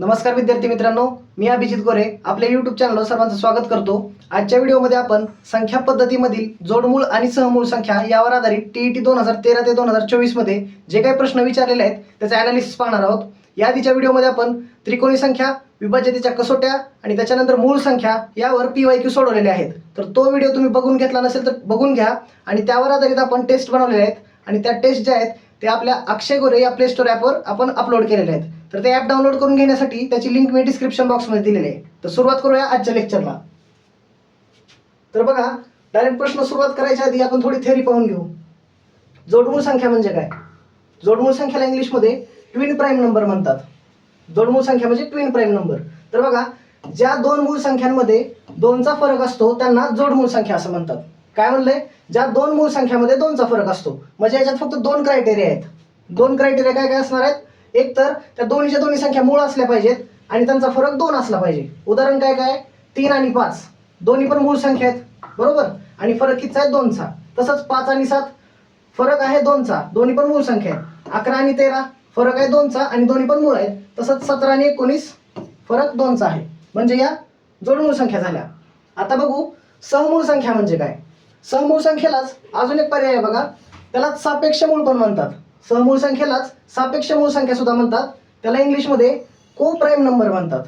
नमस्कार विद्यार्थी मित्रांनो मी अभिजित गोरे. आपल्या यूट्यूब चॅनलवर सर्वांचं स्वागत करतो. आजच्या व्हिडिओमध्ये आपण संख्या पद्धतीमधील जोडमूळ आणि सहमूळ संख्या यावर आधारित टीईटी दोन हजार तेरा ते दोन हजार चोवीसमध्ये जे काही प्रश्न विचारलेले आहेत त्याचा अनालिसिस पाहणार आहोत. या आधीच्या व्हिडिओमध्ये आपण त्रिकोणी संख्या विभाज्यतेच्या कसोट्या आणि त्याच्यानंतर मूळ संख्या यावर पी वाय क्यू सोडवलेले आहेत. तर तो व्हिडिओ तुम्ही बघून घेतला नसेल तर बघून घ्या आणि त्यावर आधारित आपण टेस्ट बनवलेले आहेत. आणि त्या टेस्ट ज्या आहेत ते आपल्या अक्षय गोरे या प्ले स्टोर ॲपवर आपण अपलोड केलेले आहेत. तर ते ॲप डाउनलोड करून घेण्यासाठी त्याची लिंक मी डिस्क्रिप्शन बॉक्समध्ये दिलेली आहे. तर सुरुवात करूया आजच्या लेक्चरला तर बघा डायरेक्ट प्रश्न सुरुवात करायच्या आधी आपण थोडी थेअरी पाहून घेऊ. जोडमूळ संख्या म्हणजे काय? जोडमूळ संख्याला इंग्लिशमध्ये ट्विन प्राईम नंबर म्हणतात. जोडमूळ संख्या म्हणजे ट्विन प्राईम नंबर तर बघा ज्या दोन मूळ संख्यांमध्ये दोनचा फरक असतो त्यांना जोडमूळ संख्या असं म्हणतात. काय म्हणलंय? ज्या दोन मूळ संख्यामध्ये दोनचा फरक असतो. म्हणजे याच्यात फक्त दोन क्रायटेरिया आहेत. दोन क्रायटेरिया काय काय असणार आहेत? एक तर त्या दोन्हीच्या दोन्ही संख्या मूळ असल्या पाहिजेत आणि त्यांचा फरक दोन असला पाहिजे. उदाहरण काय काय? तीन आणि पाच. दोन्ही पण मूळ संख्या आहेत. बरोबर? आणि फरक कितीचा आहे? दोनचा. तसंच पाच आणि सात फरक आहे दोनचा. दोन्ही पण मूळ संख्या आहेत. अकरा आणि तेरा फरक आहे दोनचा आणि दोन्ही पण मूळ आहेत. तसंच सतरा आणि एकोणीस फरक दोनचा आहे. म्हणजे या जोडमूळ संख्या झाल्या. आता बघू सहमूळ संख्या म्हणजे काय? सहमूळ संख्येलाच अजून एक पर्याय आहे बघा. त्याला सापेक्ष मूळ पण म्हणतात? सहमूळ संख्येलाच सापेक्ष मूळ संख्या सुद्धा म्हणतात. त्याला इंग्लिशमध्ये को प्राईम नंबर म्हणतात.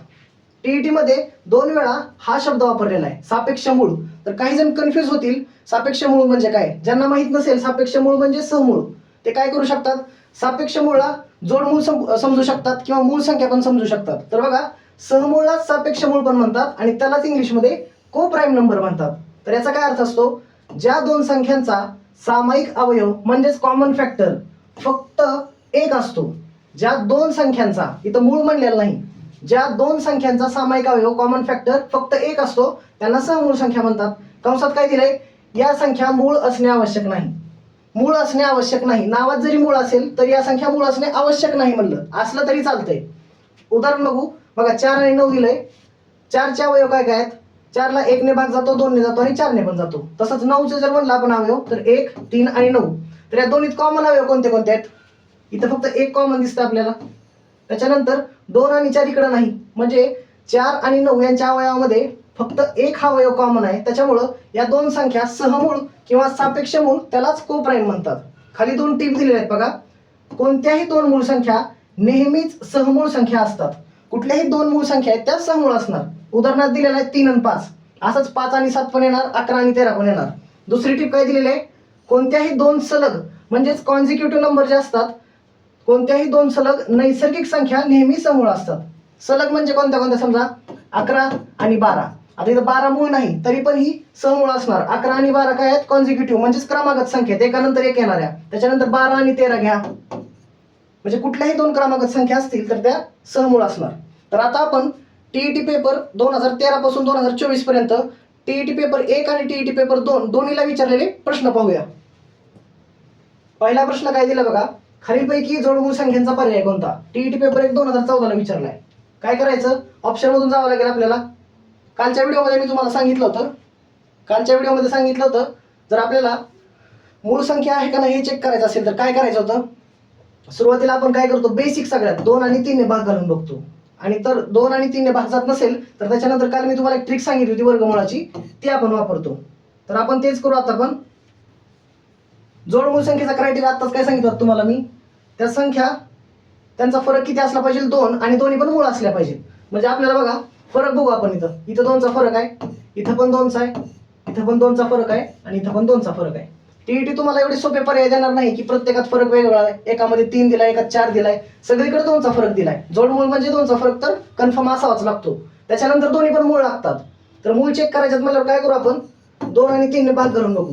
टीईटी मध्ये दोन वेळा हा शब्द वापरलेला आहे. सापेक्ष मूळ. तर काही जण कन्फ्युज होतील. सापेक्ष मूळ म्हणजे काय? ज्यांना माहीत नसेल सापेक्ष मूळ म्हणजे सहमूळ ते काय करू शकतात? सापेक्ष मूळला जोडमूळ समजू शकतात किंवा मूळ संख्या पण समजू शकतात. तर बघा सहमूळलाच सापेक्ष मूळ पण म्हणतात आणि त्यालाच इंग्लिशमध्ये को प्राईम नंबर म्हणतात. तर याचा काय अर्थ असतो? ज्या दोन संख्यांचा सामायिक अवयव म्हणजेच कॉमन फॅक्टर फक्त एक असतो. ज्या दोन संख्यांचा इथं मूळ म्हणलेलं नाही. ज्या दोन संख्यांचा सामायिक अवयव कॉमन फॅक्टर फक्त एक असतो. त्यांना सहमूळ संख्या म्हणतात. कंसात काय दिलंय? या संख्या मूळ असणे आवश्यक नाही. मूळ असणे आवश्यक नाही. नावात जरी मूळ असेल तर या संख्या मूळ असणे आवश्यक नाही म्हणलं. असलं तरी चालतंय. उदाहरण बघू. बघा चार आणि नऊ दिलंय. चारचे अवयव काय काय आहेत? चारला एकने भाग जातो दोनने जातो आणि चारने पण जातो. तसंच नऊचे जर म्हणलं आपण अवयव तर एक तीन आणि नऊ. तर या दोन्हीत कॉमन अवयव कोणते कोणते आहेत? इथं फक्त एक कॉमन दिसतं आपल्याला. त्याच्यानंतर दोन आणि चार इकडं नाही. म्हणजे चार आणि नऊ यांच्या अवयवामध्ये फक्त एक हा अवयव कॉमन आहे. त्याच्यामुळं या दोन संख्या सहमूळ किंवा सापेक्ष मूळ त्यालाच को प्राईम म्हणतात. खाली दोन टीप दिलेल्या आहेत बघा. कोणत्याही दोन मूळ संख्या नेहमीच सहमूळ संख्या असतात. कुठल्याही दोन मूळ संख्या आहेत त्या सहमूळ असणार. उदाहरणार्थ दिलेलं आहे तीन आणि पाच. असंच पाच आणि सात पण येणार अकरा आणि तेरा पण येणार. दुसरी टीप काय दिलेली आहे? कोणत्याही दोन सलग म्हणजेच कॉन्झिक्युटिव्ह नंबर जे असतात कोणत्याही दोन सलग नैसर्गिक संख्या नेहमी समूळ असतात. सलग म्हणजे कोणत्या कोणत्या समजा अकरा आणि बारा. आता इथं बारा मूळ नाही तरी पण ही समूळ असणार. अकरा आणि बारा काय आहेत? कॉन्झिक्युटिव्ह म्हणजेच क्रमागत संख्या. आहेत एकानंतर एक येणाऱ्या त्याच्यानंतर बारा आणि तेरा घ्या. म्हणजे कुठल्याही दोन क्रमागत संख्या असतील तर त्या सहमूळ असणार. तर आता आपण टीईटी पेपर दोन हजार तेरा पासून दोन हजार चोवीसपर्यंत टीईटी पेपर एक आणि टीईटी पेपर दोन दोन्हीला विचारलेले प्रश्न पाहूया. पहिला प्रश्न काय दिला बघा? खालीलपैकी जोडगुण संख्यांचा पर्याय कोणता? टीईटी पेपर एक दोन हजार चौदाला विचारलाय. काय करायचं? ऑप्शन मधून जावं लागेल आपल्याला. कालच्या व्हिडिओमध्ये मी तुम्हाला सांगितलं होतं. कालच्या व्हिडिओमध्ये सांगितलं होतं जर आपल्याला मूळ संख्या आहे का नाही हे चेक करायचं असेल तर काय करायचं होतं? सुरुवातीला आपण काय करतो? बेसिक सगळ्यात दोन आणि तीनने भाग घालून बघतो. आणि तर दोन आणि तीनने भाग जात नसेल तर त्याच्यानंतर काल मी तुम्हाला एक ट्रिक सांगितली होती वर्गमुळाची ती आपण वापरतो. तर आपण तेच करू आता आपण. जोडमूळ संख्येचा क्रायटेरिया आत्ताच काय सांगितलं तुम्हाला मी? त्या संख्या त्यांचा फरक किती असला पाहिजे? दोन. आणि दोन्ही पण मूळ असल्या पाहिजे. म्हणजे आपल्याला बघा फरक बघू आपण इथं. इथं दोनचा फरक आहे इथं पण दोनचा आहे इथं पण दोनचा फरक आहे आणि इथं पण दोनचा फरक आहे. टीईटी तुम्हाला एवढे सोपे पर्याय देणार नाही की प्रत्येकात फरक वेगवेगळा आहे. एकामध्ये तीन दिलाय एकात चार दिलाय. सगळीकडे दोनचा फरक दिलाय. जोडमूळ म्हणजे दोनचा फरक तर कन्फर्म असावाच लागतो. त्याच्यानंतर दोन्ही पण मूळ लागतात. तर मूळ चेक करायच्यात म्हणल्यावर काय करू आपण? दोन आणि तीनने भाग करून बघू.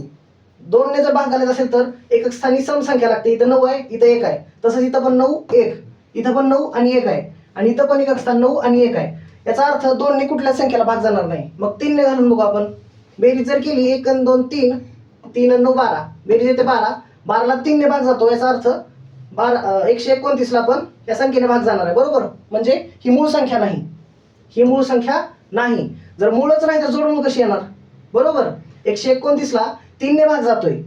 दोनने जर भाग घालायचा असेल तर एक स्थानी सम संख्या लागते. इथं नऊ आहे इथं एक आहे. तसंच इथं पण नऊ एक. इथं पण नऊ आणि एक आहे. आणि इथं पण एक स्थान नऊ आणि एक आहे. याचा अर्थ दोनने कुठल्याच संख्येला भाग जाणार नाही? मग तीनने घालून बघू आपण. बेरीज जर केली एक आणि दोन तीन तीन नऊ बारा. बेरीज येते बारा. बाराला तीनने भाग जातो याचा अर्थ बारा एकशे एकोणतीसला पण या संख्येने भाग जाणार आहे. बरोबर? म्हणजे ही मूळ संख्या नाही. ही मूळ संख्या नाही. जर मूळच नाही तर जोडून कशी येणार? बरोबर? एकशे एकोणतीसला तीनने भाग जातोय.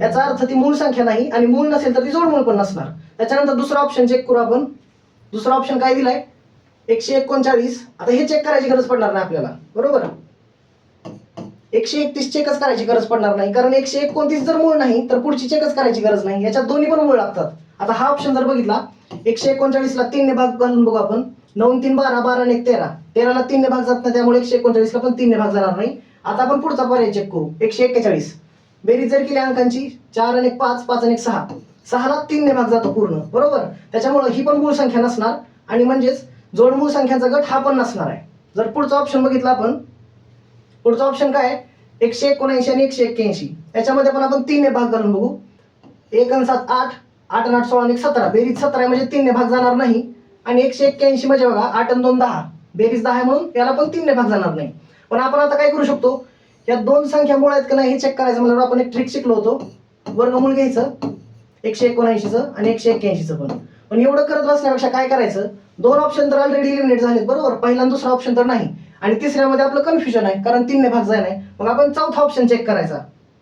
याचा अर्थ ती मूळ संख्या नाही आणि मूळ नसेल तर ती जोडमूळ पण नसणार. त्याच्यानंतर दुसरा ऑप्शन चेक करू आपण. दुसरा ऑप्शन काय दिलाय? एकशे एकोणचाळीस. आता हे चेक करायची गरज पडणार नाही आपल्याला. बरोबर? एकशे एकतीस चेकच करायची गरज पडणार नाही. कारण एकशे एकोणतीस जर मूळ नाही तर पुढची चेकच करायची गरज नाही. याच्यात दोन्ही पण मूळ लागतात. आता हा ऑप्शन जर बघितला एकशे एकोणचाळीसला तीनने भाग घालून बघू आपण. नऊ तीन बारा बारा आणि एक तेरा. तेराला तीनने भाग जात नाही त्यामुळे एकशे एकोणचाळीसला पण तीनने भाग जाणार नाही. आता आपण पुढचा पर्याय चेक करू. एकशे एक्केचाळीस. बेरीज जर केली अंकांची चार आणि एक पाच पाच आणि एक सहा. सहाला तीनने भाग जातो पूर्ण बरोबर? त्याच्यामुळे ही पण मूळ संख्या नसणार. आणि म्हणजेच जोड मूळ संख्याचा गट हा पण नसणार आहे. जर पुढचा ऑप्शन बघितला आपण पुढचा ऑप्शन काय एकशे एकोणऐंशी आणि एकशे एक्क्याऐंशी. याच्यामध्ये पण आपण तीनने भाग घालून बघू. एक आणि सात आठ. आठ आणि आठ सोळा आणि सतरा. बेरीज सतरा आहे म्हणजे तीनने भाग जाणार नाही. आणि एकशे एक्क्याऐंशी म्हणजे बघा आठ आणि दोन दहा. बेरीज दहा आहे म्हणून याला पण तीनने भाग जाणार नाही. पण आपण आता काय करू शकतो? या दोन संख्या मुळ आहेत का नाही हे चेक करायचं म्हणजे आपण एक ट्रिक शिकलो होतो. वर्गमूळ घ्यायचं एकशे एकोणऐंशीचं आणि एकशे एक्क्याऐंशीचं पण. पण एवढं करत बसण्यापेक्षा काय करायचं? दोन ऑप्शन तर ऑलरेडी इलिमिनेट झालेत बरोबर? पहिला आणि दुसरा ऑप्शन तर नाही. आणि तिसऱ्यामध्ये आपलं कन्फ्युजन आहे कारण तीनने भाग जाय नाही मग आपण चौथा ऑप्शन चेक करायचा.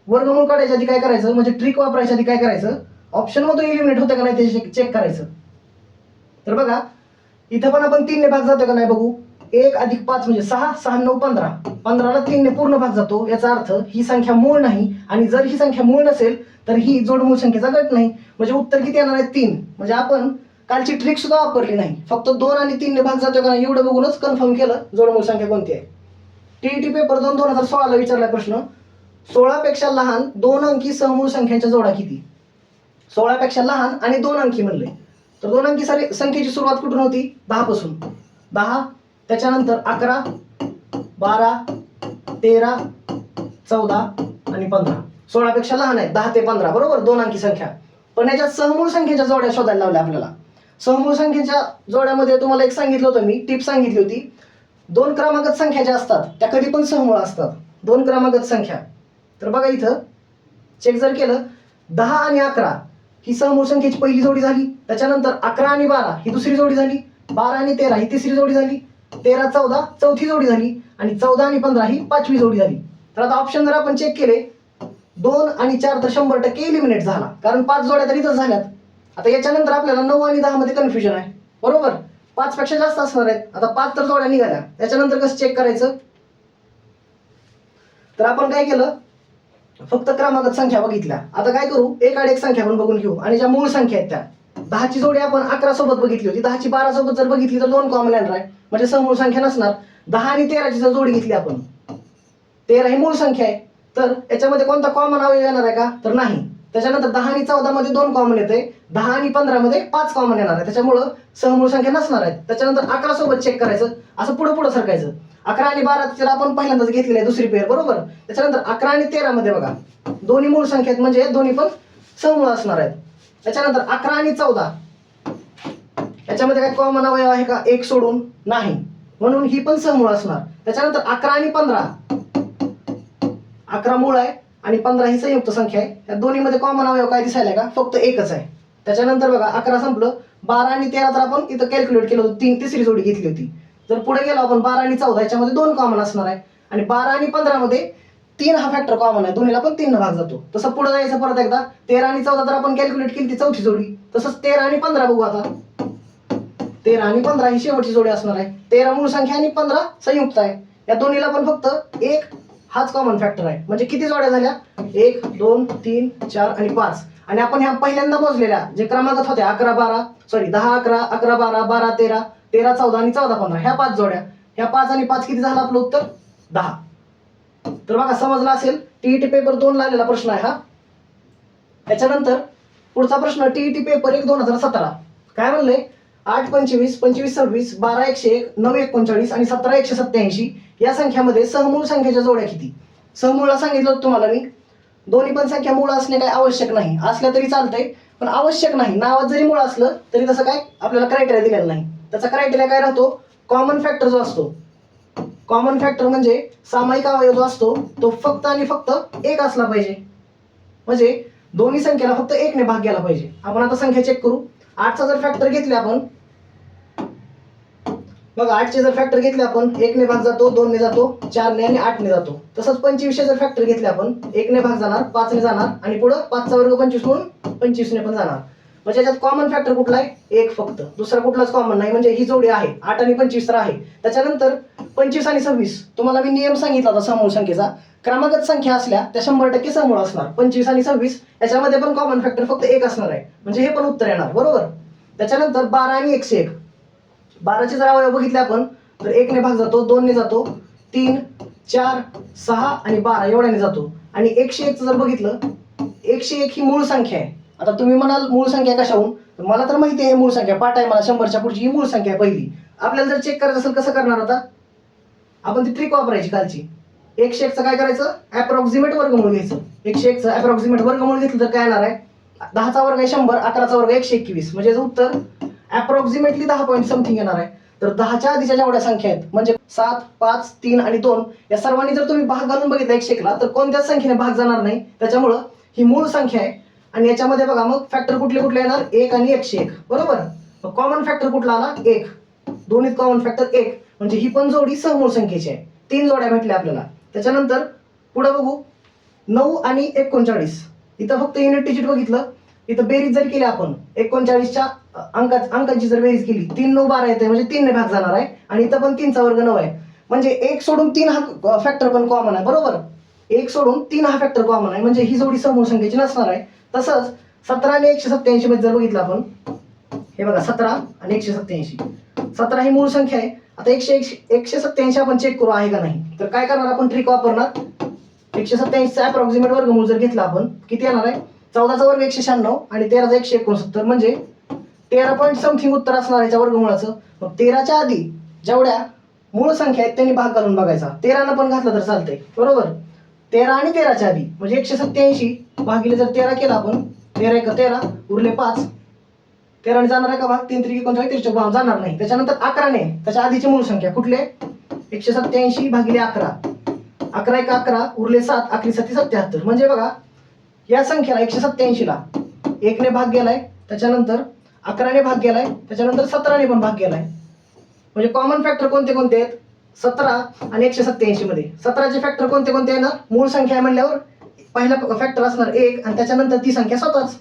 वर्गमूळ काढायच्या आधी काय करायचं? म्हणजे ट्रिक वापरायच्या आधी काय करायचं? ऑप्शन मधून इलिमिनेट होतं का नाही ते चेक करायचं. तर बघा इथं पण आपण तीनने भाग जातो का नाही बघू? एक अधिक पाच म्हणजे सहा सहा नऊ पंधरा. पंधराला तीनने पूर्ण भाग जातो याचा अर्थ ही संख्या मूळ नाही आणि जर ही संख्या मूळ नसेल तर ही जोडमूळ संख्येचा गट नाही. म्हणजे उत्तर किती येणार आहे? तीन. म्हणजे आपण कालची ट्रिक सुद्धा वापरली नाही. फक्त दोन आणि तीनने भाग जातो का नाही एवढं बघूनच कन्फर्म केलं जोडमूळ संख्या कोणती आहे. टीईटी पेपर दोन दोन हजार सोळाला विचारला प्रश्न. सोळापेक्षा लहान दोन अंकी समूळ संख्यांच्या जोडा किती? सोळापेक्षा लहान आणि दोन अंकी म्हणले तर दोन अंकी सारी संख्येची सुरुवात कुठून होती? दहापासून. दहा त्याच्यानंतर अकरा बारा तेरा चौदा आणि पंधरा. सोळापेक्षा लहान आहे दहा ते पंधरा बरोबर? दोन अंकी संख्या. पण याच्यात सहमूळ संख्येच्या जोड्या शोधायला लावल्या आपल्याला. सहमूळ संख्येच्या जोड्यामध्ये तुम्हाला एक सांगितलं होतं मी टिप सांगितली होती. दोन क्रमागत संख्या ज्या असतात त्या कधी पण सहमूळ असतात. दोन क्रमागत संख्या. तर बघा इथं चेक जर केलं दहा आणि अकरा ही सहमूळ संख्येची पहिली जोडी झाली. त्याच्यानंतर अकरा आणि बारा ही दुसरी जोडी झाली. बारा आणि तेरा ही तिसरी जोडी झाली. तेरा चौदा चौथी जोडी झाली आणि चौदा आणि पंधरा ही पाचवी जोडी झाली. तर आता ऑप्शन जर आपण चेक केले दोन आणि चार तर शंभर टक्के इलिमिनेट झाला. कारण पाच जोड्या तर इथं झाल्यात. आता याच्यानंतर आपल्याला नऊ आणि दहा मध्ये कन्फ्युजन आहे. बरोबर? पाच पेक्षा जास्त असणार आहेत. आता पाच तर जोड्या निघाल्या. त्याच्यानंतर कसं चेक करायचं? तर आपण काय केलं? फक्त क्रमागत संख्या बघितल्या. आता काय करू? एक आड एक संख्या पण बघून घेऊ. आणि ज्या मूळ संख्या आहेत त्या. दहाची जोडी आपण अकरा सोबत बघितली होती. दहाची बारा सोबत जर बघितली तर दोन कॉमन येणार आहे म्हणजे समूळ संख्या नसणार. दहा आणि तेराची जर जोडी घेतली आपण. तेरा ही मूळ संख्या आहे. तर याच्यामध्ये कोणता कॉमन अवयव येणार आहे का? तर नाही. त्याच्यानंतर दहा आणि चौदा मध्ये दोन कॉमन येते दहा आणि पंधरा मध्ये पाच कॉमन येणार आहे. त्याच्यामुळं सहमूळ संख्या नसणार आहेत त्याच्यानंतर अकरा सोबत चेक करायचं. असं पुढे पुढे सरकायचं. अकरा आणि बारा त्याला आपण पहिल्यांदाच घेतलेलं आहे दुसरी पेअर बरोबर? त्याच्यानंतर अकरा आणि तेरा मध्ये बघा. दोन्ही मूळ संख्या आहेत. म्हणजे दोन्ही पण सहमूळ असणार आहेत. त्याच्यानंतर अकरा आणि चौदा. याच्यामध्ये काय कॉमन अवयव आहे का? एक सोडून नाही. म्हणून ही पण समूळ असणार. त्याच्यानंतर अकरा आणि पंधरा. अकरा मूळ आहे आणि पंधरा ही संयुक्त संख्या आहे. या दोन्हीमध्ये कॉमन अवयव काय दिसायला का? फक्त एकच आहे. त्याच्यानंतर बघा अकरा संपलं. बारा आणि तेरा तर आपण इथं कॅल्क्युलेट केलं होतं. तीन तिसरी जोडी घेतली होती. जर पुढे गेलो आपण बारा आणि चौदा याच्यामध्ये दोन कॉमन असणार आहे. आणि बारा आणि पंधरा मध्ये तीन हा फॅक्टर कॉमन आहे. दोन्हीला पण तीन भाग जातो. तसं पुढे जायचं परत एकदा. तेरा आणि चौदा तर आपण कॅल्क्युलेट केली ती चौथी जोडी. तसंच तेरा आणि पंधरा बघू आता. तेरा आणि पंधरा ही शेवटची जोडी असणार आहे. तेरा मूळ संख्या आणि पंधरा संयुक्त आहे. या दोन्हीला पण फक्त एक हाच कॉमन फॅक्टर आहे. म्हणजे किती जोड्या झाल्या? एक दोन तीन चार आणि पाच. आणि आपण ह्या पहिल्यांदा मोजलेल्या जे क्रमांकात होत्या अकरा बारा सॉरी दहा अकरा अकरा बारा बारा तेरा तेरा चौदा आणि चौदा पंधरा ह्या पाच जोड्या. ह्या पाच आणि पाच किती झालं आपलं उत्तर? दहा. तर बघा समजलं असेल? टीईटी पेपर दोन आलेला प्रश्न आहे हा. त्याच्यानंतर पुढचा प्रश्न टीईटी पेपर एक दोन हजार सतरा. काय म्हणलंय आठ पंचवीस पंचवीस सव्वीस बारा एकशे एक नऊ एकोणचाळीस आणि सतरा एकशे सत्याऐंशी या संख्यामध्ये सहमूळ संख्येच्या जोड्या किती? सहमूळला सांगितलं होतं तुम्हाला मी. दोन्ही पण संख्या मूळ असणे काय आवश्यक नाही. असल्या तरी चालतंय पण आवश्यक नाही. नावात जरी मूळ असलं तरी तसं काय आपल्याला क्रायटेरिया दिलेला नाही. त्याचा क्रायटेरिया काय राहतो? कॉमन फॅक्टर जो असतो. कॉमन फॅक्टर म्हणजे सामायिक अवयव जो असतो तो फक्त आणि फक्त एक असला पाहिजे. म्हणजे दोन्ही संख्येला फक्त एकने भाग गेला पाहिजे. आपण आता संख्या चेक करू. आठचा जर फॅक्टर घेतले आपण बघा आठचे जर फॅक्टर घेतले आपण एकने भाग जातो दोनने जातो चारने आणि आठने जातो. तसंच पंचवीसशे जर फॅक्टर घेतले आपण एकने भाग जाणार पाचने जाणार आणि पुढं पाचचा वर्ग पंचवीस म्हणून पंचवीसने पण जाणार. म्हणजे याच्यात कॉमन फॅक्टर कुठला आहे? एक फक्त. दुसरा कुठलाच कॉमन नाही. म्हणजे ही जोडी आहे. आठ आणि पंचवीस तर आहे. त्याच्यानंतर पंचवीस आणि सव्वीस. तुम्हाला मी नियम सांगितला होता समूळ संख्येचा. क्रमागत संख्या असल्या त्या शंभर टक्के समूळ असणार. पंचवीस आणि सव्वीस याच्यामध्ये पण कॉमन फॅक्टर फक्त एक असणार आहे. म्हणजे हे पण उत्तर येणार. बरोबर? त्याच्यानंतर बारा आणि एकशे एक. बाराचे जर अवयव बघितले आपण तर एकने भाग जातो दोनने जातो तीन चार सहा आणि बारा. एवढ्याने जातो. आणि एकशे एकचं जर बघितलं एकशे एक ही मूळ संख्या आहे. आता तुम्ही म्हणाल मूळ संख्या कशाहून? तर मला तर माहिती आहे मूळ संख्या. पाठ आहे मला शंभरच्या पुढची ही मूळ संख्या आहे पहिली. आपल्याला जर चेक करायचं असेल कसं करणार आता? आपण ती ट्रिक वापरायची कालची. एकशे एकचं काय करायचं? अप्रॉक्झिमेट वर्गमूळ घ्यायचं. एकशे एकचं अप्रॉक्सिमेट वर्गमूळ घेतलं तर काय येणार आहे? दहाचा वर्ग आहे शंभर अकराचा वर्ग एकशे एकवीस. म्हणजे उत्तर अप्रॉक्सिमेटली दहा पॉईंट समथिंग येणार आहे. तर दहाच्या आधीच्या जेवढ्या संख्या आहेत म्हणजे सात पाच तीन आणि दोन या सर्वांनी जर तुम्ही भाग घालून बघितला एकशे एकला तर कोणत्याच संख्येने भाग जाणार नाही. त्याच्यामुळं ही मूळ संख्या आहे आणि याच्यामध्ये बघा मग फॅक्टर कुठले कुठले येणार? एक आणि एकशे एक. बरोबर? कॉमन फॅक्टर कुठला आला? एक. दोन्हीत कॉमन फॅक्टर एक. म्हणजे ही पण जोडी समूळ संख्येची आहे. तीन जोड्या भेटल्या आपल्याला. त्याच्यानंतर पुढे बघू. नऊ आणि एकोणचाळीस. इथं फक्त युनिट डिजिट बघितलं. इथं बेरीज जर केली आपण एकोणचाळीसच्या अंका अंकांची जर बेरीज केली तीन नऊ बारा येते म्हणजे तीनने भाग जाणार आहे. आणि इथं पण तीनचा वर्ग नऊ आहे. म्हणजे एक सोडून तीन हा फॅक्टर पण कॉमन आहे. बरोबर? एक सोडून तीन हा फॅक्टर कॉमन आहे. म्हणजे ही जोडी समूह संख्येची नसणार आहे. तसंच सतरा आणि एकशे सत्याऐंशी मध्ये जर बघितलं आपण हे बघा सतरा आणि एकशे सत्याऐंशी सतरा ही मूळ संख्या आहे. आता एकशे एकशे एकशे सत्याऐंशी आपण चेक करू आहे का नाही? तर काय करणार आपण? ट्रिक वापरणार. एकशे सत्याऐंशीचा अप्रॉक्सिमेट वर्गमूळ जर घेतला आपण किती येणार आहे? चौदाचा वर्ग एकशे शहाण्णव आणि तेराचा एकशे एकोणसत्तर. म्हणजे तेरा पॉईंट समथिंग उत्तर असणार याच्या वर्गमुळाचं. मग तेराच्या आधी जेवढ्या मूळ संख्या आहेत त्यांनी भाग घालून बघायचा. तेरानं पण घातलं तर चालतंय. बरोबर? तेरा आणि तेराच्या आधी. म्हणजे एकशे सत्याऐंशी भागिले जर तेरा केला आपण तेरा एक तेरा उरले पाच. तेराने जाणार आहे का भाग तीन त्रिकी कोणत्या त्रिशे भाग जाणार नाही. त्याच्यानंतर अकराने त्याच्या आधीची मूळ संख्या कुठले? एकशे सत्याऐंशी भागिले अकरा. अकरा एक अकरा उरले सात अकरी सत्ती सत्याहत्तर. म्हणजे बघा या संख्येला एकशे सत्याऐंशीला एकने भाग गेलाय त्याच्यानंतर अकराने भाग गेलाय त्याच्यानंतर सतराने पण भाग गेलाय. म्हणजे कॉमन फॅक्टर कोणते कोणते आहेत? सतरा आणि एकशे सत्याऐंशी मध्ये. सतराचे फॅक्टर कोणते कोणते येणार मूळ संख्या म्हणल्यावर पहिला फॅक्टर असणार एक आणि त्याच्यानंतर ती संख्या स्वतःच.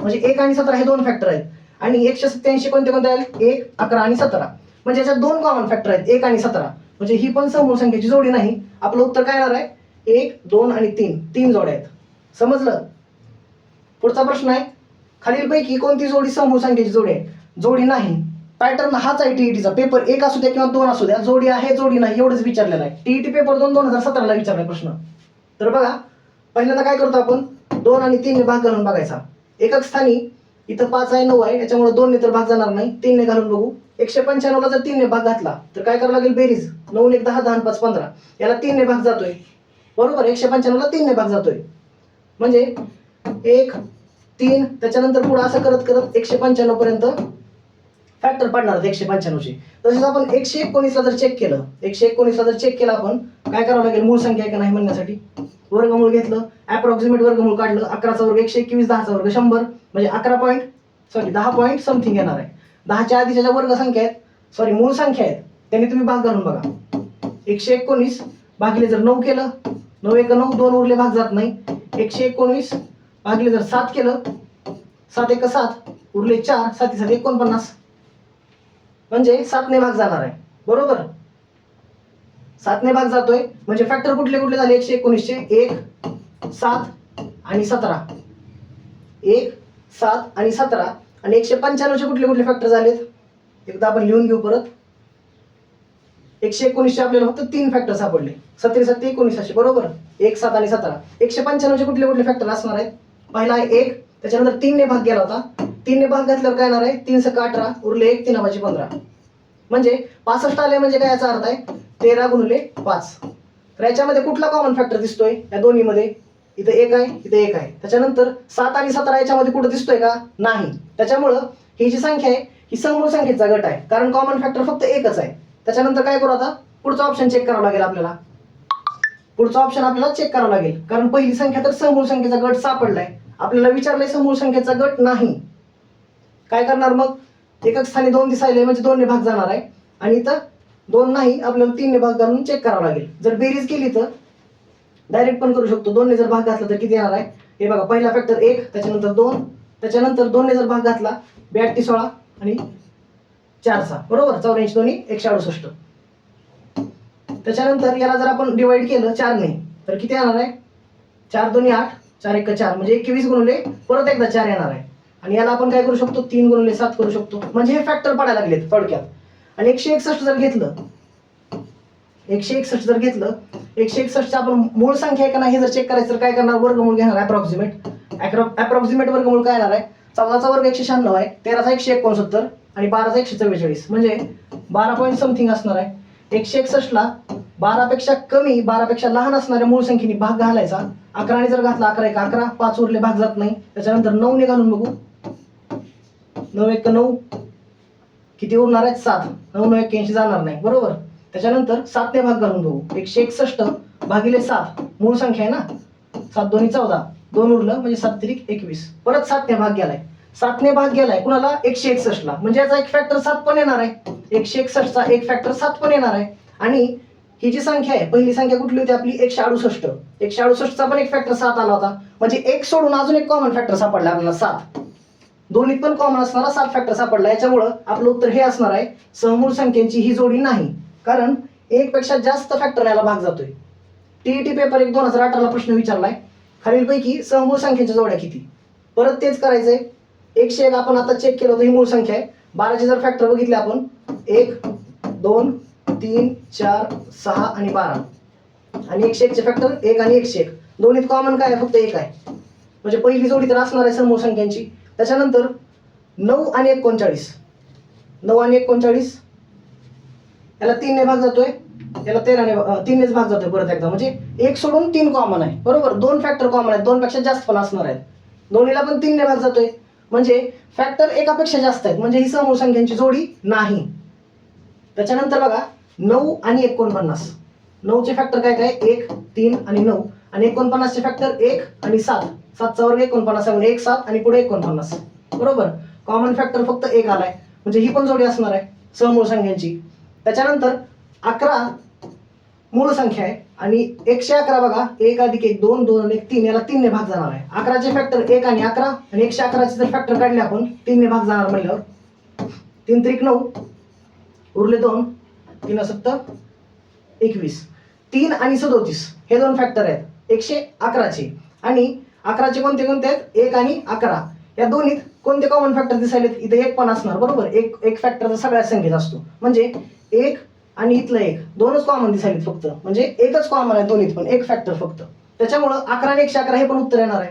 म्हणजे एक आणि सतरा हे दोन फॅक्टर आहेत. आणि एकशे सत्याऐंशी कोणते कोणते आहेत? एक अकरा आणि सतरा. म्हणजे याच्यात दोन कॉमन फॅक्टर आहेत एक आणि सतरा. म्हणजे ही पण समूळ संख्येची जोडी नाही. आपलं उत्तर काय येणार आहे? एक दोन आणि तीन. तीन जोड्या आहेत. समजलं? पुढचा प्रश्न आहे. खालीलपैकी कोणती जोडी समूह संख्येची जोडी आहे? जोडी नाही. पॅटर्न हाच आहे टीईटीचा. पेपर एक असू द्या किंवा दोन असू द्या जोडी आहे जोडी नाही एवढंच विचारलेलं आहे. टीईटी पेपर दोन दोन हजार सतराला विचारला प्रश्न. तर बघा पहिल्यांदा काय करतो आपण? दोन आणि तीन भाग घालून बघायचा. एकक स्थानी इथं पाच आहे नऊ आहे याच्यामुळे दोनने तर भाग जाणार नाही. तीनने घालून बघू. एकशे पंच्याण्णवला जर तीनने भाग घातला तर काय करावं लागेल? बेरीज. नऊ एक दहा दहा पाच पंधरा. याला तीनने भाग जातोय. बरोबर? एकशे पंच्याण्णवला तीनने भाग जातोय. म्हणजे एक तीन त्याच्यानंतर पुढं असं करत करत एकशे पंच्याण्णव पर्यंत फॅक्टर पडणार एकशे पंच्याण्णवचे तसेच आपण एकशे एकोणीसला जर चेक केलं एकशे एकोणीसला जर चेक केलं आपण काय करावं लागेल? मूळ संख्या आहे का नाही म्हणण्यासाठी? वर्गमूळ घेतलं अप्रॉक्सिमेट वर्गमूळ काढलं अकराचा वर्ग एकशे एकवीस दहाचा वर्ग शंभर म्हणजे अकरा पॉईंट सॉरी दहा पॉईंट समथिंग येणार आहे. दहाच्या आधीच्या ज्या वर्ग संख्या आहेत सॉरी मूळ संख्या आहेत त्यांनी तुम्ही भाग घालून बघा. एकशे एकोणीस भागिले जर नऊ केलं नऊ एक नऊ दोन उरले भाग जात नाही. एकशे एकोणीस भागिले जर सात केलं सात एक सात उरले चार साती सात एकोणपन्नास. म्हणजे सातने भाग जाणार आहे. बरोबर? सातने भाग जातोय. म्हणजे फॅक्टर कुठले कुठले झाले? एकशे एकोणीसशे एक सात आणि सतरा. एक सात आणि सतरा. आणि एकशे पंच्याण्णवचे कुठले कुठले फॅक्टर झालेत? एकदा आपण लिहून घेऊ परत. एकशे एकोणीसशे आपल्याला फक्त तीन फॅक्टर सापडले. सत्तरी सत्ते एकोणीस बरोबर? एक सात आणि सतरा. एकशे पंच्याण्णवचे कुठले कुठले फॅक्टर असणार आहेत? पहिला आहे एक त्याच्यानंतर तीनने भाग गेला होता. तीनने भाग घातल्यावर काय येणार आहे? तीन सक अठरा? उरले एक तीन पाचशे पंधरा. म्हणजे पासष्ट आले म्हणजे काय याचा अर्थ आहे? तेरा गुणले पाच. तर याच्यामध्ये कुठला कॉमन फॅक्टर दिसतोय? या दोन्हीमध्ये. इथं एक आहे इथं एक आहे. त्याच्यानंतर सात आणि सतरा याच्यामध्ये कुठं दिसतोय का? नाही. त्याच्यामुळं ही जी संख्या आहे ही समूळ संख्येचा गट आहे. कारण कॉमन फॅक्टर फक्त एकच आहे. त्याच्यानंतर काय करू आता? पुढचा ऑप्शन चेक करावा लागेल आपल्याला. पुढचा ऑप्शन आपल्याला चेक करावा लागेल. कारण पहिली संख्या तर समूळ संख्येचा गट सापडलाय. आपल्याला विचारलंय समूळ संख्येचा गट नाही. काय करणार मग? एकच स्थानी दोन दिसायले म्हणजे दोनने भाग जाणार आहे. आणि इथं दोन नाही आपल्याला तीनने भाग घालून चेक करावा लागेल. जर बेरीज केली तर डायरेक्ट पण करू शकतो. दोनने जर भाग घातला तर किती येणार आहे? हे बघा पहिला फॅक्टर एक त्याच्यानंतर दोन त्याच्यानंतर दोनने जर भाग घातला ब्याऐंशी सोळा आणि चारचा बरोबर? चौऱ्याऐंशी दोन्ही एकशे अडुसष्ट. त्याच्यानंतर याला जर आपण डिवाइड केलं चारने तर किती येणार आहे? चार दोन्ही आठ. चार एक चार म्हणजे एकवीस गुणले परत एकदा चार येणार आहे. आणि याला आपण काय करू शकतो? तीन गुणले सात करू शकतो. म्हणजे हे फॅक्टर पडायला लागलेत थोडक्यात. आणि एकशे एकसष्ट जर घेतलं एकशे एकसष्ट जर घेतलं एकशे एकसष्टचा आपण मूळ संख्या आहे का नाही हे जर चेक करायचं तर काय करणार? वर्गमूळ घेणार अप्रॉक्सिमेट अप्रॉक्सिमेट वर्गमूळ काय येणार आहे? चौदाचा वर्ग एकशे शहाण्णव आहे तेराचा एकशे एकोणसत्तर आणि बाराचा एकशे चव्वेचाळीस. म्हणजे बारा पॉईंट समथिंग असणार आहे. एकशे एकसष्टला बारापेक्षा कमी बारापेक्षा लहान असणाऱ्या मूळ संख्येने भाग घालायचा. अकराने जर घातला अकरा एक अकरा पाच उरले भाग जात नाही. त्याच्यानंतर नऊने घालून बघू. नऊ एक नऊ. किती उरणार आहेत? सात. नऊ नऊ एक्क्याऐंशी जाणार नाही. बरोबर? त्याच्यानंतर सातने भाग घालून बघू. एकशे एकसष्ट भागिले सात. मूळ संख्या आहे ना? सात दोन्ही चौदा. दोन उरलं म्हणजे सात तिरिक एकवीस. परत सातने भाग गेलाय. सातने भाग गेलाय. कुणाला? एकशे एकसष्टला. म्हणजे याचा एक फॅक्टर सात पण येणार आहे. एकशे एकसष्टचा एक फॅक्टर सात पण येणार आहे. आणि ही जी संख्या आहे पहिली संख्या कुठली होती आपली? एकशे अडुसष्ट. एकशे अडुसष्टचा पण एक फॅक्टर सात आला होता. म्हणजे एक सोडून अजून एक कॉमन फॅक्टर सापडला आपल्याला सात. दोन्हीत पण कॉमन असणारा सात फॅक्टर सापडला. याच्यामुळं आपलं उत्तर हे असणार आहे समूळ संख्येची ही जोडी नाही. कारण एक पेक्षा जास्त फॅक्टर याला भाग जातोय. टीईटी पेपर एक दोन हजार अठराला प्रश्न विचारलाय. खालीलपैकी समूळ संख्येच्या जोड्या किती? परत तेच करायचंय. एकशे एक आपण आता चेक केलं होतं ही मूळ संख्या आहे. बाराचे जर फॅक्टर बघितले आपण एक दोन तीन चार सहा आणि बारा. आणि एकशे एकचे फॅक्टर एक आणि एकशे एक दोन्हीत कॉमन काय आहे? फक्त एक आहे. म्हणजे पहिली जोडी तर असणार आहे समूह संख्यांची. त्याच्यानंतर नऊ आणि एकोणचाळीस. नऊ आणि एकोणचाळीस. याला तीनने भाग जातोय. याला तेराने तीननेच भाग जातोय परत एकदा. म्हणजे एक सोडून तीन कॉमन आहे. बरोबर? दोन फॅक्टर कॉमन आहेत. दोनपेक्षा जास्त पण असणार आहेत. दोन्हीला पण तीनने भाग जातोय. म्हणजे फॅक्टर एकापेक्षा जास्त आहेत. म्हणजे ही समूह संख्यांची जोडी नाही. त्याच्यानंतर बघा नऊ आणि एकोणपन्नास. नऊचे फॅक्टर काय काय? एक तीन आणि नऊ. आणि एकोणपन्नासचे फॅक्टर एक आणि सात. सातचा वर्ग एकोणपन्नास आहे म्हणजे एक सात आणि पुढे एकोणपन्नास. बरोबर? कॉमन फॅक्टर फक्त एक आलाय. म्हणजे ही पण जोडी असणार आहे. समूळ संख्यांची. त्याच्यानंतर अकरा मूळ संख्या आहे. आणि एकशे अकरा बघा. एक अधिक एक दोन दोन आणि एक तीन. याला तीनने भाग जाणार आहे. अकराचे फॅक्टर एक आणि अकरा आणि एकशे अकराचे जर फॅक्टर काढले आपण तीनने भाग जाणार म्हणल्यावर. तीन त्रिक नऊ. उरले दोन. तीन सत्तर एकवीस. तीन आणि सदोतीस हे दोन फॅक्टर आहेत. एकशे अकराचे. आणि अकराचे कोणते कोणते आहेत? एक आणि अकरा. या दोन्हीत कोणते कॉमन फॅक्टर दिसायलेत? इथे एक पण असणार बरोबर? एक एक फॅक्टरचा सगळ्या संख्येत असतो. म्हणजे एक आणि इथलं एक. दोनच कॉमन दिसायलेत फक्त. म्हणजे एकच कॉमन आहे दोन्हीत पण. एक फॅक्टर फक्त. त्याच्यामुळं अकरा आणि एकशे अकरा हे पण उत्तर येणार आहे.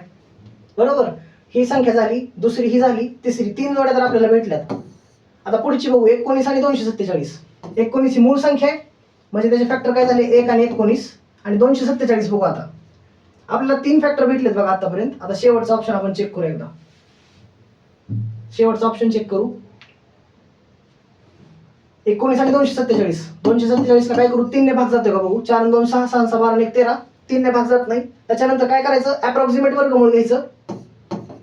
बरोबर? ही संख्या झाली दुसरी ही झाली तिसरी. तीन जोड्या तर आपल्याला भेटल्यात. आता पुढची बघू. एकोणीस आणि दोनशे सत्तेचाळीस. एकोणीस ही मूळ संख्या आहे. म्हणजे त्याचे फॅक्टर काय झाले? एक आणि एकोणीस. आणि दोनशे सत्तेचाळीस बघू आता. आपल्याला तीन फॅक्टर भेटलेत बघा आतापर्यंत. आता शेवटचा ऑप्शन आपण चेक करू एकदा. शेवटचा ऑप्शन चेक करू. एकोणीस आणि दोनशे सत्तेचाळीस. दोनशे सत्तेचाळीसला काय करू? तीनने भाग जातोय का बघू? चार दोन सहा सहा सहा बारा एक तेरा. तीनने भाग जात नाही. त्याच्यानंतर काय करायचं? अप्रॉक्सिमेट वर्ग म्हणून घ्यायचं.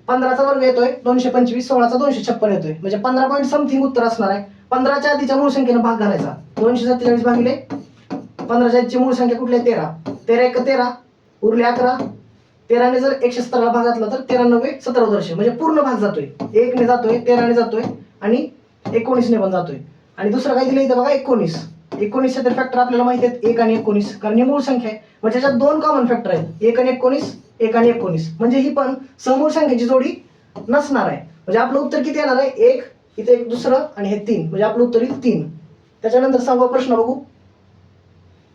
पंधराचा वर्ग येतोय. दोनशे पंचवीस सोळाचा दोनशे छप्पन येतोय. म्हणजे पंधरा पॉईंट समथिंग उत्तर असणार आहे. पंधराच्या आधीच्या मूळ संख्येनं भाग घालायचा. दोनशे सत्तेचाळीस भागिले पंधराच्या आधीची मूळ संख्या कुठली आहे? तेरा. तेरा एक तेरा उरले अकरा. तेराने जर एकशे सतराला भाग घातला तर तेरा नव्हे सतरा वर्ष म्हणजे पूर्ण भाग जातोय. एकने जातोय तेराने जातोय आणि एकोणीसने पण जातोय. आणि दुसरं काय दिलं इथं बघा? एकोणीस. एकोणीसचे तर फॅक्टर आपल्याला माहिती आहेत. एक आणि एकोणीस. कारण ही मूळ संख्या आहे. म्हणजे त्याच्यात दोन कॉमन फॅक्टर आहेत. एक आणि एकोणीस एक आणि एकोणीस. म्हणजे ही पण समूळ संख्येची जोडी नसणार आहे. म्हणजे आपलं उत्तर किती येणार आहे? एक इथे एक दुसरं आणि हे तीन म्हणजे आपलं उत्तर येईल तीन. त्याच्यानंतर सहावा प्रश्न बघू.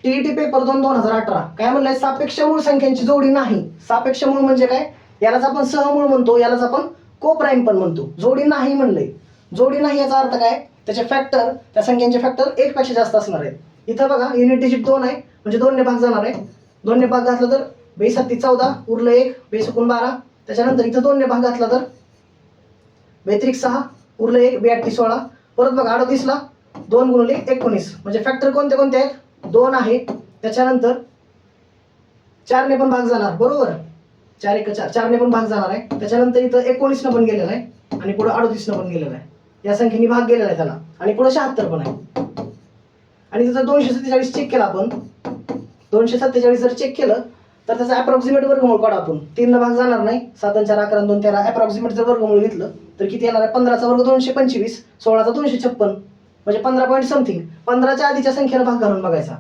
टीईटी पेपर दोन दोन हजार अठरा. काय म्हणलंय? सापेक्ष मूळ संख्यांची जोडी नाही. सापेक्ष मूळ म्हणजे काय? यालाच आपण सहमूळ म्हणतो यालाच आपण को प्राईम पण म्हणतो. जोडी नाही म्हणलंय. जोडी नाही याचा अर्थ काय? त्याचे फॅक्टर त्या संख्यांचे फॅक्टर एक पेक्षा जास्त असणार आहेत. इथं बघा युनिट डिजिट दोन आहे म्हणजे दोनने भाग जाणार आहे. दोनने भाग घातला तर बेसत्ती चौदा उरलं एक बेसकून बारा. त्याच्यानंतर इथं दोनने भाग घातला तर बेत्रिक सहा उरलं एक बेअट्टी सोळा. परत बघा अडतीसला दोन गुणले एकोणीस. म्हणजे फॅक्टर कोणते कोणते आहेत? दोन आहे. त्याच्यानंतर चारने पण भाग जाणार. बरोबर? चार एक चार. चारने पण भाग जाणार आहे. त्याच्यानंतर इथं एकोणीसनं पण गेलेलं आहे आणि पुढं अडतीसनं पण गेलेलं आहे. या संख्येने भाग गेलेला आहे त्याला. आणि पुढं शहात्तर पण आहे. आणि तिथं दोनशे सत्तेचाळीस चेक केला आपण. दोनशे सत्तेचाळीस जर चेक केलं तर त्याचा अप्रॉक्सिमेट वर्गमूळ काढा आपण. तीन भाग जाणार नाही. सात चार अकरा दोन तेरा. अप्रॉक्सिमेट जर वर्गमूळ घेतलं तर किती येणार आहे? पंधराचा वर्ग दोनशे पंचवीस सोळाचा दोनशे छप्पन. म्हणजे पंधरा पॉईंट समथिंग पंधराच्या आधीच्या संख्येनं भाग घालून बघायचा.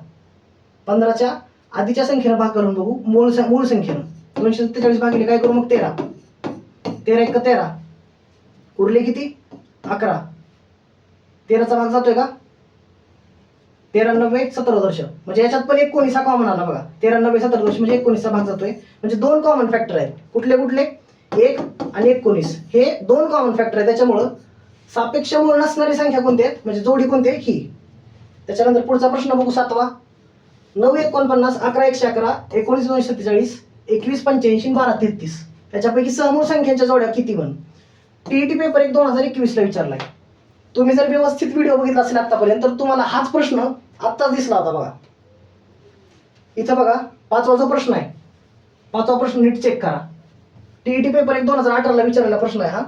पंधराच्या आधीच्या संख्येनं भाग घालून बघू. मूळ सं- मूळ संख्येनं. दोनशे सत्तेचाळीस भागिले काय करू मग? तेरा. तेरा एक तेरा. उरले किती? अकरा. तेराचा भाग जातोय का? तेरा नव्वे सतरा दर्श म्हणजे याच्यात पण एकोणीसा कॉमन आला बघा. तेरा नव्वे सतरा दर्श म्हणजे एकोणीसचा भाग जातोय. म्हणजे दोन कॉमन फॅक्टर आहेत. कुठले कुठले? एक आणि एकोणीस. हे दोन कॉमन फॅक्टर आहेत. त्याच्यामुळं सापेक्ष मूळ नसणारी संख्या कोणती आहेत? म्हणजे जोडी कोणती आहे? ही. त्याच्यानंतर पुढचा प्रश्न बघू सातवा. नऊ एकोणपन्नास अकरा एकशे अकरा एकोणीस दोनशे सत्तेचाळीस एकवीस पंच्याऐंशी बारा तेहतीस. त्याच्यापैकी समूळ संख्यांच्या जोड्या किती बन टीईटी पेपर एक दोन हजार एकवीसला विचारलाय. तुम्ही जर व्यवस्थित व्हिडिओ बघितला असेल आतापर्यंत तर तुम्हाला हाच प्रश्न आत्ताच दिसला होता बघा. इथं बघा पाचवाचा प्रश्न आहे. पाचवा प्रश्न नीट चेक करा. टीईटी पेपर एक दोन हजार अठराला विचारलेला प्रश्न आहे हा.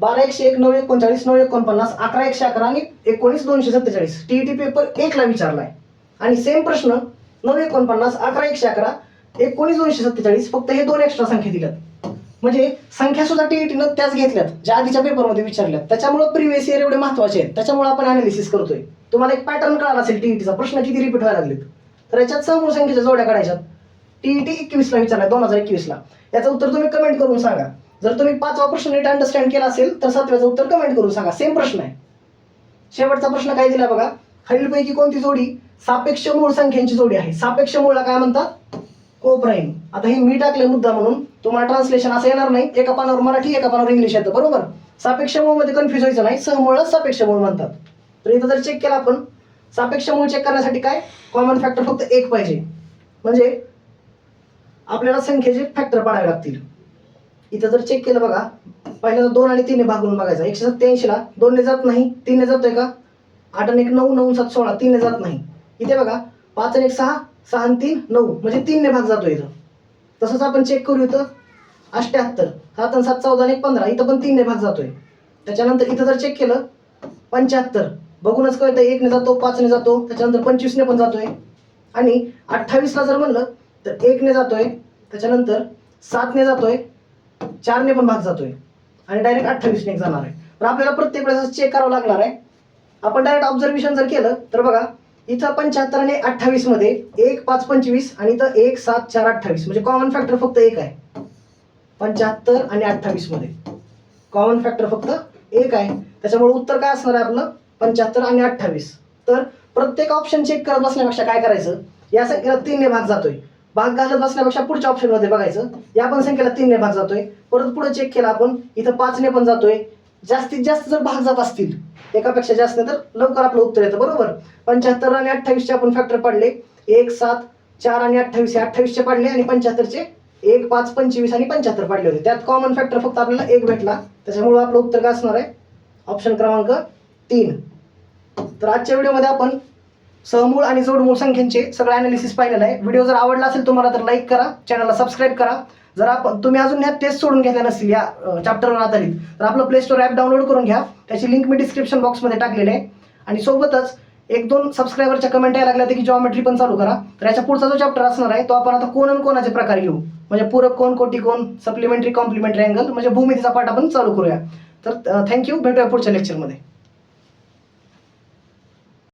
बारा एकशे एक नऊ एकोणचाळीस नऊ एकोणपन्नास अकरा एकशे अकरा आणि एकोणीस दोनशे सत्तेचाळीस. टीईटी पेपर एकला विचारलाय. आणि सेम प्रश्न नऊ एकोणपन्नास अकरा एकशे अकरा एकोणीस दोनशे सत्तेचाळीस फक्त हे दोन एक्स्ट्रा संख्या दिल्यात. म्हणजे संख्या सुद्धा टीईटीनं त्याच घेतल्यात. ज्या आधीच्या पेपरमध्ये विचारल्यात. त्याच्यामुळे प्रिव्हियस इयर एवढे महत्त्वाचे आहेत. त्याच्यामुळे आपण अनालिसिस करतोय. तुम्हाला एक पॅटर्न कळाला असेल टीईटीचा प्रश्न किती रिपीट व्हायला लागलेत? तर याच्यात समूळ संख्येच्या जोड्या काढायच्यात. टीईटी एकवीसला विचारलाय दोन हजार एकवीसला. याचं उत्तर तुम्ही कमेंट करून सांगा. जर तुम्ही पाचवा प्रश्न नीट अंडरस्टँड केला असेल तर सातव्याचं उत्तर कमेंट करून सांगा. सेम प्रश्न आहे. शेवटचा प्रश्न काय दिला बघा? खालीलपैकी कोणती जोडी सापेक्ष मूळ संख्यांची जोडी आहे? सापेक्ष मूळला काय म्हणतात? कोप्राईम. आता हे मी टाकले मुद्दा म्हणून. तुम्हाला ट्रान्सलेशन असं येणार नाही. एका पानावर मराठी एका पानावर इंग्लिश येतं. बरोबर? सापेक्ष मूळमध्ये कन्फ्युज व्हायचं नाही. सहमूळच सापेक्ष मूळ म्हणतात. तर इथं जर चेक केला आपण सापेक्ष मूळ चेक करण्यासाठी काय? कॉमन फॅक्टर फक्त एक पाहिजे. म्हणजे आपल्याला संख्येचे फॅक्टर पाडावे लागतील. इथं जर चेक केलं बघा पहिल्यांदा दोन आणि तीनने भागून बघायचा. एकशे सत्त्याऐंशीला दोनने जात नाही तीनने जातोय का? आठ आणि एक नऊ नऊ सात सोळा तीनने जात नाही. इथे बघा पाच आणि एक सहा सहा आणि तीन नऊ. म्हणजे तीनने भाग जातो इथं. तसंच आपण चेक करू इथं. अष्ट्याहत्तर सात आणि सात चौदा आणि एक पंधरा. इथं पण तीनने भाग जातोय. त्याच्यानंतर इथं जर चेक केलं पंच्याहत्तर. बघूनच कळतं एकने जातो पाचने जातो त्याच्यानंतर पंचवीसने पण जातोय. आणि अठ्ठावीसला जर म्हणलं तर एकने जातोय त्याच्यानंतर सातने जातोय चारने पण भाग जातोय. आणि डायरेक्ट अठ्ठावीसने एक जाणार आहे. तर आपल्याला प्रत्येक वेळेस चेक करावं लागणार आहे. आपण डायरेक्ट ऑब्झर्वेशन जर केलं तर बघा इथं पंच्याहत्तर आणि एक पाच पंचवीस आणि इथं एक सात चार अठ्ठावीस. म्हणजे कॉमन फॅक्टर फक्त एक आहे. पंच्याहत्तर आणि अठ्ठावीसमध्ये कॉमन फॅक्टर फक्त एक आहे. त्याच्यामुळे उत्तर काय असणार आहे आपलं? पंच्याहत्तर आणि अठ्ठावीस. तर प्रत्येक ऑप्शन चेक करत बसण्यापेक्षा काय करायचं? या संख्येला तीनने भाग जातोय. भाग घालत बसण्यापेक्षा पुढच्या ऑप्शनमध्ये बघायचं. या पण संख्येला तीनने भाग जातोय. परत पुढे चेक केला आपण इथं पाचने पण जातोय. जास्तीत जास्त जर भाग जात असतील एकापेक्षा जास्त नाही तर लवकर आपलं उत्तर येतं बरोबर? पंच्याहत्तर आणि अठ्ठावीसचे आपण फॅक्टर पाडले. एक सात चार आणि अठ्ठावीस हे अठ्ठावीसचे पाडले आणि पंच्याहत्तरचे एक पाच पंचवीस आणि पंच्याहत्तर पाडले होते. त्यात कॉमन फॅक्टर फक्त आपल्याला एक भेटला. त्याच्यामुळे आपलं उत्तर काय असणार आहे? ऑप्शन क्रमांक तीन. तर आजच्या व्हिडिओमध्ये आपण सहमूळ आणि जोडमूळ संख्यांचे सगळं अनालिसिस पाहिलेलं आहे. व्हिडिओ जर आवडला असेल तुम्हाला तर लाईक करा चॅनलला सबस्क्राईब करा. जर आपण तुम्ही अजून ह्या टेस्ट सोडून घेतल्या नसतील या चॅप्टरवर आधारित तर आपलं प्ले स्टोर ॲप डाउनलोड करून घ्या. त्याची लिंक मी डिस्क्रिप्शन बॉक्समध्ये टाकलेली आहे. आणि सोबतच एक दोन सबस्क्रायबरच्या कमेंट यायला लागल्या की जॉमेट्री पण चालू करा. तर याच्या पुढचा जो चॅप्टर असणार आहे तो आपण आता कोण आणि कोणाचे प्रकार घेऊ? म्हणजे पूरक कोण कोटी कोण सप्लिमेंटरी कॉम्प्लिमेंटरी अँगल म्हणजे भूमितीचा पाठ आपण चालू करूया. तर थँक्यू भेटूया पुढच्या लेक्चरमध्ये